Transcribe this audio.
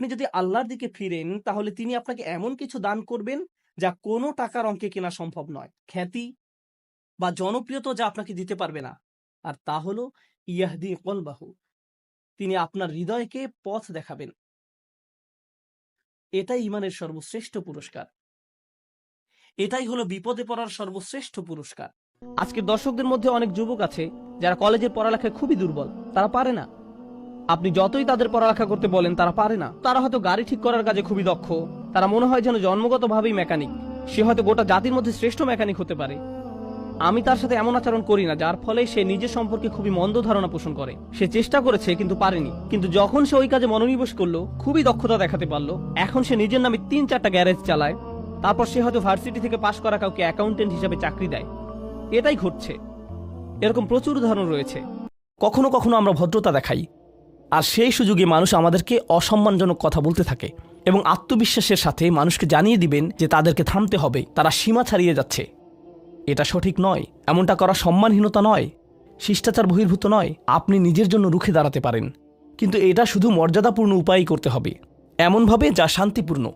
আপনি যদি আল্লাহর দিকে ফিরেন, তাহলে তিনি আপনাকে এমন কিছু দান করবেন যা কোনো টাকার অঙ্কে কেনা সম্ভব নয়। খ্যাতি বা জনপ্রিয়তা যা আপনাকে দিতে পারবে না। আর তা হলো ইয়াহদি কলবাহু। তিনি আপনার হৃদয়কে পথ দেখাবেন। এটাই ইমানের সর্বশ্রেষ্ঠ পুরস্কার। এটাই হলো বিপদে পড়ার সর্বশ্রেষ্ঠ পুরস্কার। আজকের দর্শকদের মধ্যে অনেক যুবক আছে যারা কলেজের পড়ালেখায় খুবই দুর্বল। তারা পারে না। আপনি যতই তাদের পড়ালেখা করতে বলেন, তারা পারে না। তারা হয়তো গাড়ি ঠিক করার কাজে খুবই দক্ষ। তারা মনে হয় যেন জন্মগতভাবেই মেকানিক সে হয়তো গোটা জাতির মধ্যে শ্রেষ্ঠ মেকানিক হতে পারে। আমি তার সাথে এমন আচরণ করি না, যার ফলে সে নিজের সম্পর্কে খুবই মন্দ ধারণা পোষণ করে। সে চেষ্টা করেছে, কিন্তু পারেনি। কিন্তু যখন সে ওই কাজে মনোনিবেশ করল, খুবই দক্ষতা দেখাতে পারল। এখন সে নিজের নামে তিন চারটা গ্যারেজ চালায়। তারপর সে হয়তো ভার্সিটি থেকে পাশ করা কাউকে অ্যাকাউন্টেন্ট হিসেবে চাকরি দেয়। এটাই ঘটছে। এরকম প্রচুর উদাহরণ রয়েছে। কখনো কখনো আমরা ভদ্রতা দেখাই। আর সেই সুযোগে মানুষ আমাদেরকে অসম্মানজনক কথা বলতে থাকে এবং আত্মবিশ্বাসের সাথে মানুষকে জানিয়ে দিবেন যে তাদেরকে থামতে হবে, তারা সীমা ছাড়িয়ে যাচ্ছে। এটা সঠিক নয়, এমনটা করা সম্মানহীনতা নয়, শিষ্টাচার বহির্ভূত নয়, আপনি নিজের জন্য রুখে দাঁড়াতে পারেন। কিন্তু এটা শুধু মর্যাদাপূর্ণ উপায়ই করতে হবে। এমনভাবে যা শান্তিপূর্ণ।